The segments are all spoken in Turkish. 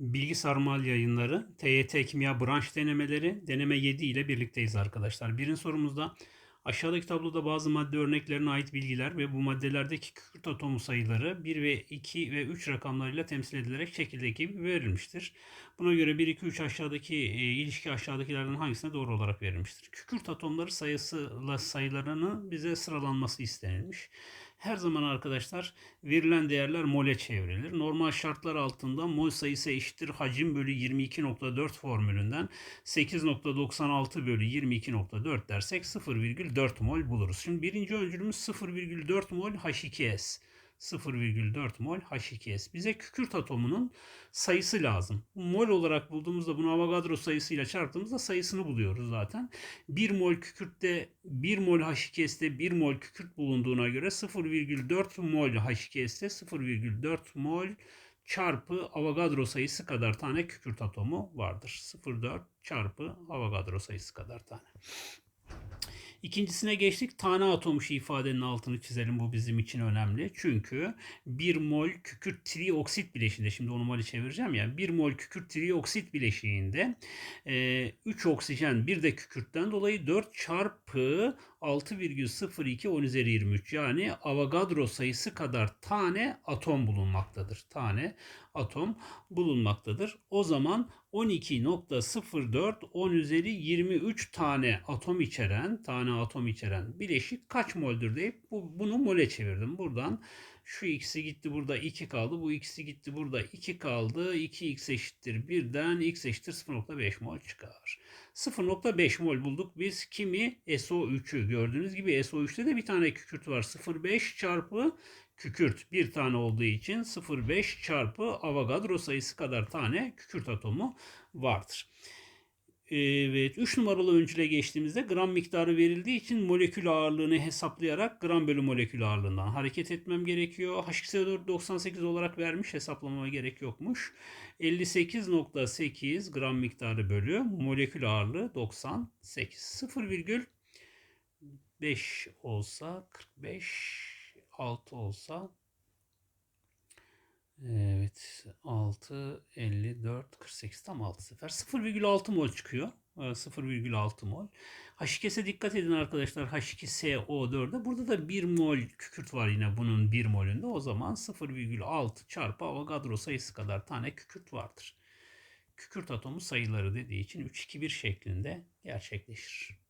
Bilgi Sarmal Yayınları, TYT Kimya Branş Denemeleri, deneme 7 ile birlikteyiz arkadaşlar. Birinci sorumuzda aşağıdaki tabloda bazı madde örneklerine ait bilgiler ve bu maddelerdeki kükürt atomu sayıları 1 ve 2 ve 3 rakamlarıyla temsil edilerek şekildeki gibi verilmiştir. Buna göre 1, 2, 3 aşağıdaki e, ilişki aşağıdakilerden hangisine doğru olarak verilmiştir? Kükürt atomları sayısıyla sayılarının bize sıralanması istenilmiş. Her zaman arkadaşlar verilen değerler mole çevrilir. Normal şartlar altında mol sayısı eşittir hacim bölü 22.4 formülünden 8.96 bölü 22.4 dersek 0,4 mol buluruz. Şimdi birinci öncülümüz 0,4 mol H2S. 0,4 mol H2S. Bize kükürt atomunun sayısı lazım. Mol olarak bulduğumuzda bunu Avogadro sayısıyla çarptığımızda sayısını buluyoruz zaten. 1 mol kükürtte 1 mol H2S'te 1 mol kükürt bulunduğuna göre 0,4 mol H2S'te 0,4 mol çarpı Avogadro sayısı kadar tane kükürt atomu vardır. 0,4 çarpı Avogadro sayısı kadar tane. İkincisine geçtik. Tane atom şu ifadenin altını çizelim. Bu bizim için önemli. Çünkü 1 mol kükürt trioksit bileşiğinde şimdi onu moli çevireceğim ya. 1 mol kükürt trioksit bileşiğinde 3 oksijen bir de kükürtten dolayı 4 çarpı 6,02 10 üzeri 23 yani Avogadro sayısı kadar tane atom bulunmaktadır. Tane atom bulunmaktadır. O zaman 12.04 10 üzeri 23 tane atom içeren tane atom içeren bileşik kaç moldür deyip bu, bunu mole çevirdim. Buradan şu x'i gitti burada 2 kaldı. Bu x'i gitti burada 2 kaldı. 2x eşittir 1'den x eşittir 0.5 mol çıkar. 0.5 mol bulduk biz. Kimi? SO3'ü. Gördüğünüz gibi SO3'te de bir tane kükürt var. 0.5 çarpı kükürt bir tane olduğu için 0.5 çarpı Avogadro sayısı kadar tane kükürt atomu vardır. Evet 3 numaralı öncüle geçtiğimizde gram miktarı verildiği için molekül ağırlığını hesaplayarak gram bölü molekül ağırlığından hareket etmem gerekiyor. H2SO4 98 olarak vermiş hesaplamama gerek yokmuş. 58.8 gram miktarı bölü molekül ağırlığı 98. 0,5 olsa 45 6 olsa Evet 6 54 48 tam 6 sefer 0,6 mol çıkıyor. 0,6 mol. H2S'e dikkat edin arkadaşlar. H2SO4'de burada da 1 mol kükürt var yine bunun 1 molünde. O zaman 0,6 çarpı Avogadro sayısı kadar tane kükürt vardır. Kükürt atomu sayıları dediği için 3-2-1 şeklinde gerçekleşir.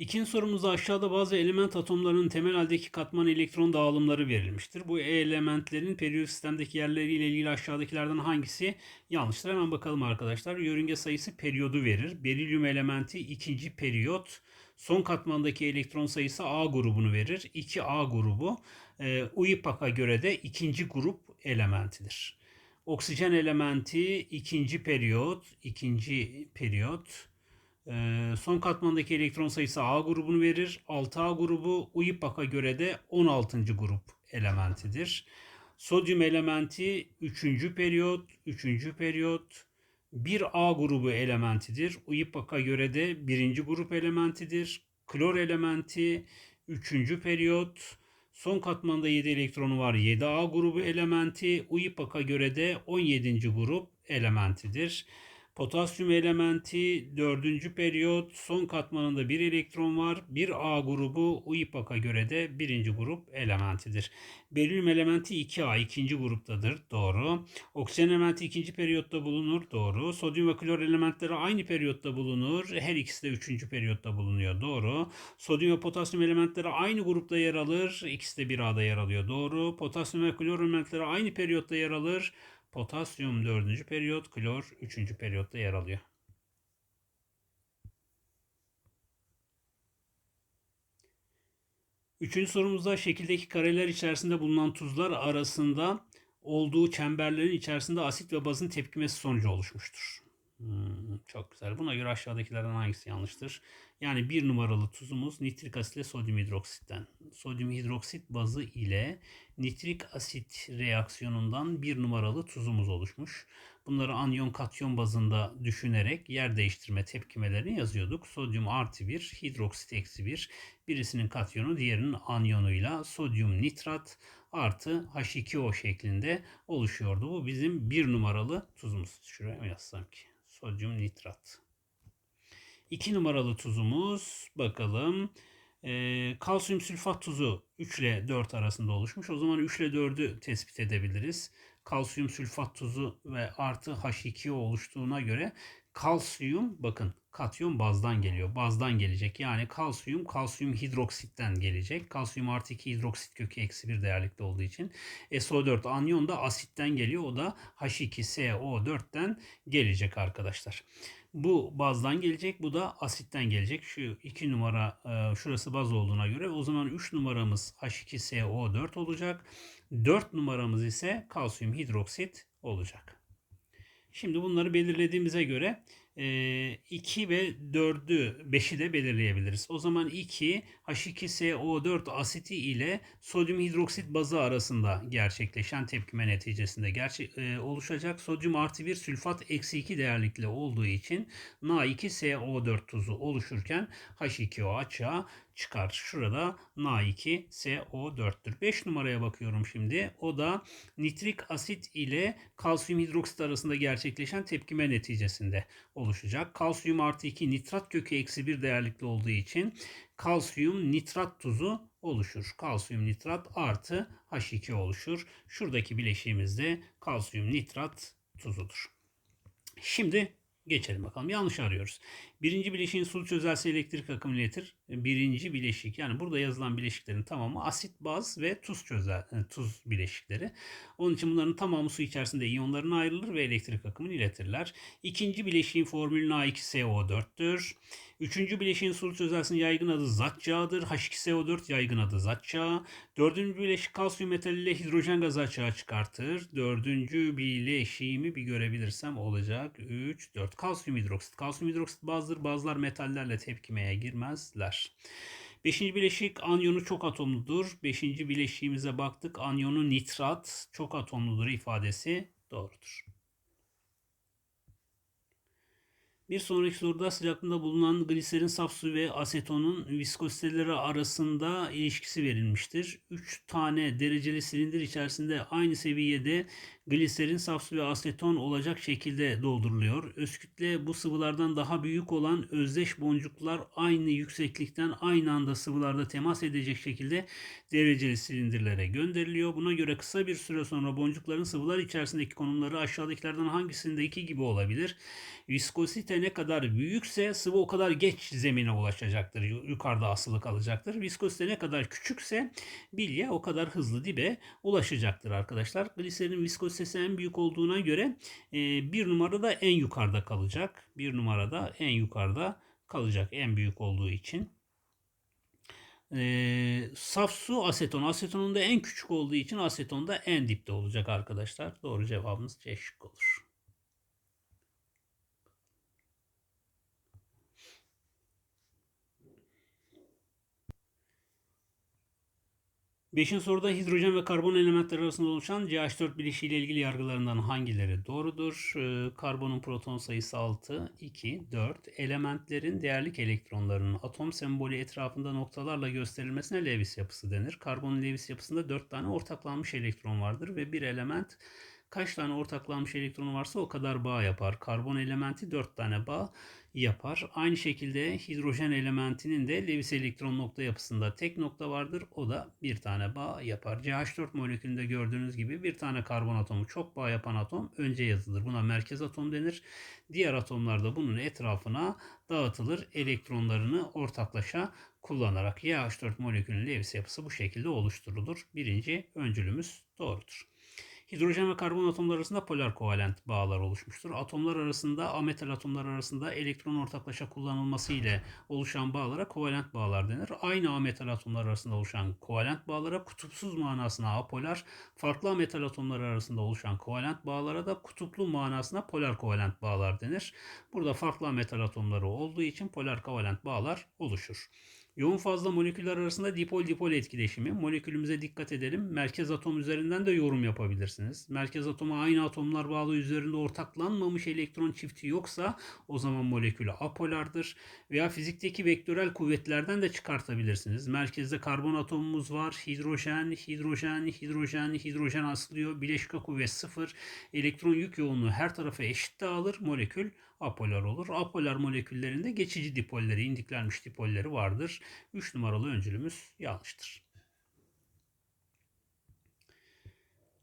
İkinci sorumuzda aşağıda bazı element atomlarının temel haldeki katman elektron dağılımları verilmiştir. Bu elementlerin periyodik sistemdeki yerleriyle ilgili aşağıdakilerden hangisi yanlıştır? Hemen bakalım arkadaşlar. Yörünge sayısı periyodu verir. Berilyum elementi ikinci periyot. Son katmandaki elektron sayısı A grubunu verir. 2A grubu e, UIPAC'a göre de ikinci grup elementidir. Oksijen elementi ikinci periyot, ikinci periyot. Ee, son katmandaki elektron sayısı A grubunu verir. 6A grubu UIPAC'a göre de 16. grup elementidir. Sodyum elementi 3. periyot, 3. periyot 1A grubu elementidir. UIPAC'a göre de 1. grup elementidir. Klor elementi 3. periyot. Son katmanda 7 elektronu var. 7A grubu elementi UIPAC'a göre de 17. grup elementidir. Potasyum elementi dördüncü periyot son katmanında bir elektron var. Bir A grubu UIPAC'a göre de birinci grup elementidir. Berilyum elementi 2A ikinci gruptadır. Doğru. Oksijen elementi ikinci periyotta bulunur. Doğru. Sodyum ve klor elementleri aynı periyotta bulunur. Her ikisi de üçüncü periyotta bulunuyor. Doğru. Sodyum ve potasyum elementleri aynı grupta yer alır. İkisi de bir A'da yer alıyor. Doğru. Potasyum ve klor elementleri aynı periyotta yer alır. Potasyum 4. periyot, klor 3. periyotta yer alıyor. Üçüncü sorumuzda şekildeki kareler içerisinde bulunan tuzlar arasında olduğu çemberlerin içerisinde asit ve bazın tepkimesi sonucu oluşmuştur. Hmm, çok güzel. Buna göre aşağıdakilerden hangisi yanlıştır? Yani bir numaralı tuzumuz nitrik asit ile sodyum hidroksitten. Sodyum hidroksit bazı ile nitrik asit reaksiyonundan bir numaralı tuzumuz oluşmuş. Bunları anyon katyon bazında düşünerek yer değiştirme tepkimelerini yazıyorduk. Sodyum artı 1, hidroksit eksi 1. Birisinin katyonu diğerinin anyonuyla sodyum nitrat artı H2O şeklinde oluşuyordu. Bu bizim bir numaralı tuzumuz. Şuraya yazsam ki sodyum nitrat. 2 numaralı tuzumuz bakalım. E, kalsiyum sülfat tuzu 3 ile 4 arasında oluşmuş. O zaman 3 ile 4'ü tespit edebiliriz. Kalsiyum sülfat tuzu ve artı H2O oluştuğuna göre kalsiyum bakın katyon bazdan geliyor. Bazdan gelecek. Yani kalsiyum kalsiyum hidroksitten gelecek. Kalsiyum artı 2 hidroksit kökü eksi 1 değerlikte olduğu için. SO4 anyon da asitten geliyor. O da H2SO4'ten gelecek arkadaşlar. Bu bazdan gelecek. Bu da asitten gelecek. Şu iki numara e, şurası baz olduğuna göre o zaman 3 numaramız H2SO4 olacak. 4 numaramız ise kalsiyum hidroksit olacak. Şimdi bunları belirlediğimize göre 2 ve 4'ü 5'i de belirleyebiliriz. O zaman 2 H2SO4 asiti ile sodyum hidroksit bazı arasında gerçekleşen tepkime neticesinde gerçek, e, oluşacak. Sodyum artı 1 sülfat eksi 2 değerlikli olduğu için Na2SO4 tuzu oluşurken H2O açığa çıkar. Şurada Na2SO4'tür. 5 numaraya bakıyorum şimdi. O da nitrik asit ile kalsiyum hidroksit arasında gerçekleşen tepkime neticesinde oluşacak. Kalsiyum artı 2 nitrat kökü eksi 1 değerlikli olduğu için kalsiyum nitrat tuzu oluşur. Kalsiyum nitrat artı H2 oluşur. Şuradaki bileşiğimiz de kalsiyum nitrat tuzudur. Şimdi geçelim bakalım. Yanlış arıyoruz. Birinci bileşiğin sulu çözelse elektrik akımı iletir. Birinci bileşik yani burada yazılan bileşiklerin tamamı asit, baz ve tuz çözer, e, tuz bileşikleri. Onun için bunların tamamı su içerisinde iyonlarına ayrılır ve elektrik akımını iletirler. İkinci bileşiğin formülü Na2SO4'tür. Üçüncü bileşiğin sulu çözelsinin yaygın adı zat yağıdır. H2SO4 yaygın adı zat yağı. Dördüncü bileşik kalsiyum metaliyle hidrojen gazı açığa çıkartır. Dördüncü bileşiğimi bir görebilirsem olacak. 3, 4. Kalsiyum hidroksit. Kalsiyum hidroksit bazıdır. Bazılar metallerle tepkimeye girmezler. Beşinci bileşik anyonu çok atomludur. Beşinci bileşiğimize baktık. Anyonu nitrat çok atomludur ifadesi doğrudur. Bir sonraki soruda sıcaklığında bulunan gliserin saf su ve asetonun viskoziteleri arasında ilişkisi verilmiştir. 3 tane dereceli silindir içerisinde aynı seviyede gliserin, saf su ve aseton olacak şekilde dolduruluyor. Öz bu sıvılardan daha büyük olan özdeş boncuklar aynı yükseklikten aynı anda sıvılarda temas edecek şekilde dereceli silindirlere gönderiliyor. Buna göre kısa bir süre sonra boncukların sıvılar içerisindeki konumları aşağıdakilerden hangisindeki gibi olabilir? Viskozite ne kadar büyükse sıvı o kadar geç zemine ulaşacaktır. Yukarıda asılı kalacaktır. Viskozite ne kadar küçükse bilye o kadar hızlı dibe ulaşacaktır arkadaşlar. Gliserin viskozite sesi en büyük olduğuna göre e, bir numarada en yukarıda kalacak. Bir numarada en yukarıda kalacak en büyük olduğu için. E, saf su aseton. Asetonun da en küçük olduğu için aseton da en dipte olacak arkadaşlar. Doğru cevabımız C şık olur. Beşinci soruda hidrojen ve karbon elementleri arasında oluşan CH4 bileşiği ile ilgili yargılarından hangileri doğrudur? Ee, karbonun proton sayısı 6, 2, 4. Elementlerin değerlik elektronlarının atom sembolü etrafında noktalarla gösterilmesine Lewis yapısı denir. Karbonun Lewis yapısında 4 tane ortaklanmış elektron vardır ve bir element kaç tane ortaklanmış elektronu varsa o kadar bağ yapar. Karbon elementi 4 tane bağ yapar. Aynı şekilde hidrojen elementinin de Lewis elektron nokta yapısında tek nokta vardır. O da bir tane bağ yapar. CH4 molekülünde gördüğünüz gibi bir tane karbon atomu çok bağ yapan atom önce yazılır. Buna merkez atom denir. Diğer atomlar da bunun etrafına dağıtılır. Elektronlarını ortaklaşa kullanarak YH4 molekülünün Lewis yapısı bu şekilde oluşturulur. Birinci öncülümüz doğrudur. Hidrojen ve karbon atomları arasında polar kovalent bağlar oluşmuştur. Atomlar arasında, ametal atomlar arasında elektron ortaklaşa kullanılması ile oluşan bağlara kovalent bağlar denir. Aynı ametal atomlar arasında oluşan kovalent bağlara kutupsuz manasına apolar, farklı ametal atomlar arasında oluşan kovalent bağlara da kutuplu manasına polar kovalent bağlar denir. Burada farklı ametal atomları olduğu için polar kovalent bağlar oluşur. Yoğun fazla moleküller arasında dipol-dipol etkileşimi. Molekülümüze dikkat edelim. Merkez atom üzerinden de yorum yapabilirsiniz. Merkez atoma aynı atomlar bağlı üzerinde ortaklanmamış elektron çifti yoksa o zaman molekülü apolardır. Veya fizikteki vektörel kuvvetlerden de çıkartabilirsiniz. Merkezde karbon atomumuz var. Hidrojen, hidrojen, hidrojen, hidrojen aslıyor. Bileşik kuvvet sıfır. Elektron yük yoğunluğu her tarafa eşit dağılır. Molekül apolar olur. Apolar moleküllerinde geçici dipolleri, indiklenmiş dipolleri vardır. 3 numaralı öncülümüz yanlıştır.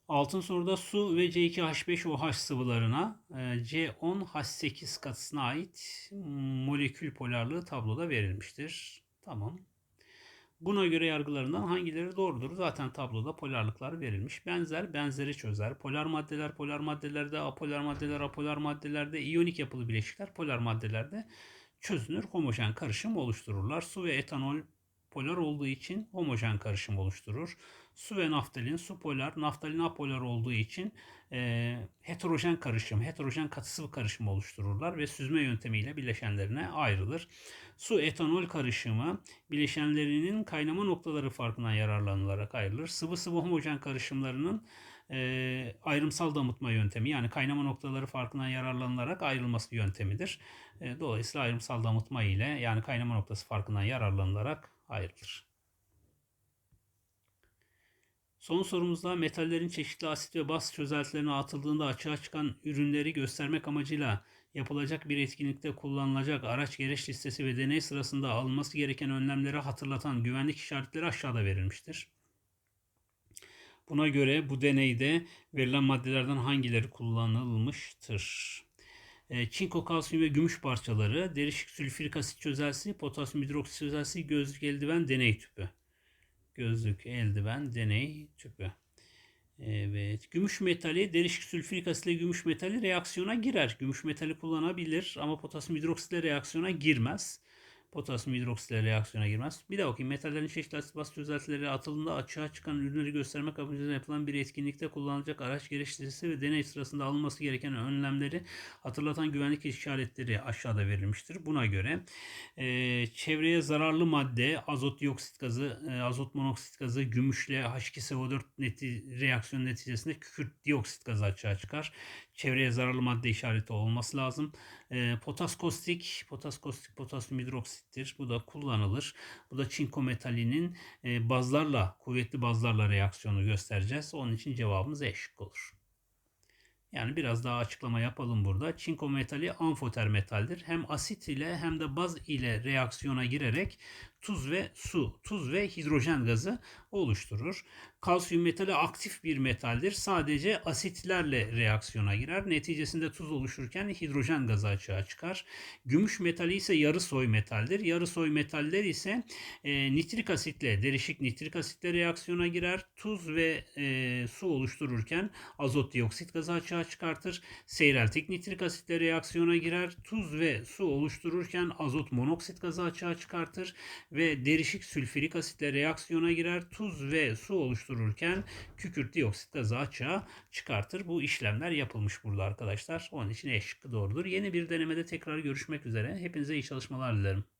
Altın soruda su ve C2H5OH sıvılarına e, C10H8 katısına ait molekül polarlığı tabloda verilmiştir. Tamam. Buna göre yargılarından hangileri doğrudur? Zaten tabloda polarlıklar verilmiş. Benzer benzeri çözer. Polar maddeler polar maddelerde, apolar maddeler apolar maddelerde, iyonik yapılı bileşikler polar maddelerde çözünür. Homojen karışım oluştururlar. Su ve etanol polar olduğu için homojen karışım oluşturur. Su ve naftalin su polar, naftalin apolar olduğu için e, heterojen karışım, heterojen katı sıvı karışımı oluştururlar ve süzme yöntemiyle bileşenlerine ayrılır. Su etanol karışımı bileşenlerinin kaynama noktaları farkından yararlanılarak ayrılır. Sıvı sıvı homojen karışımlarının e, ayrımsal damıtma yöntemi yani kaynama noktaları farkından yararlanılarak ayrılması yöntemidir. E, dolayısıyla ayrımsal damıtma ile yani kaynama noktası farkından yararlanılarak ayrılır. Son sorumuzda metallerin çeşitli asit ve baz çözeltilerine atıldığında açığa çıkan ürünleri göstermek amacıyla yapılacak bir etkinlikte kullanılacak araç gereç listesi ve deney sırasında alınması gereken önlemleri hatırlatan güvenlik işaretleri aşağıda verilmiştir. Buna göre bu deneyde verilen maddelerden hangileri kullanılmıştır? E, çinko, kalsiyum ve gümüş parçaları, derişik sülfürik asit çözelsi, potasyum hidroksit çözelsi, gözlük eldiven deney tüpü. Gözlük eldiven deney tüpü. Evet. Gümüş metali, derişik sülfürik asitle gümüş metali reaksiyona girer. Gümüş metali kullanabilir ama potasyum hidroksitle reaksiyona girmez potasyum hidroksitle reaksiyona girmez. Bir de okuyayım. Metallerin çeşitli asit baz çözeltileri atıldığında açığa çıkan ürünleri göstermek amacıyla yapılan bir etkinlikte kullanılacak araç geliştirisi ve deney sırasında alınması gereken önlemleri hatırlatan güvenlik işaretleri aşağıda verilmiştir. Buna göre e, çevreye zararlı madde, azot dioksit gazı, e, azot monoksit gazı, gümüşle H2SO4 neti, reaksiyon neticesinde kükürt dioksit gazı açığa çıkar. Çevreye zararlı madde işareti olması lazım. E, potas kostik, potas kostik potasyum hidroksittir. Bu da kullanılır. Bu da çinko metalinin e, bazlarla, kuvvetli bazlarla reaksiyonu göstereceğiz. Onun için cevabımız E olur. Yani biraz daha açıklama yapalım burada. Çinko metali amfoter metaldir. Hem asit ile hem de baz ile reaksiyona girerek tuz ve su, tuz ve hidrojen gazı oluşturur. Kalsiyum metali aktif bir metaldir. Sadece asitlerle reaksiyona girer. Neticesinde tuz oluşurken hidrojen gazı açığa çıkar. Gümüş metali ise yarı soy metaldir. Yarı soy metaller ise e, nitrik asitle, derişik nitrik asitle reaksiyona girer. Tuz ve e, su oluştururken azot dioksit gazı açığa çıkartır. Seyreltik nitrik asitle reaksiyona girer. Tuz ve su oluştururken azot monoksit gazı açığa çıkartır ve derişik sülfürik asitle reaksiyona girer. Tuz ve su oluştururken kükürt dioksit gazı açığa çıkartır. Bu işlemler yapılmış burada arkadaşlar. Onun için E şıkkı doğrudur. Yeni bir denemede tekrar görüşmek üzere. Hepinize iyi çalışmalar dilerim.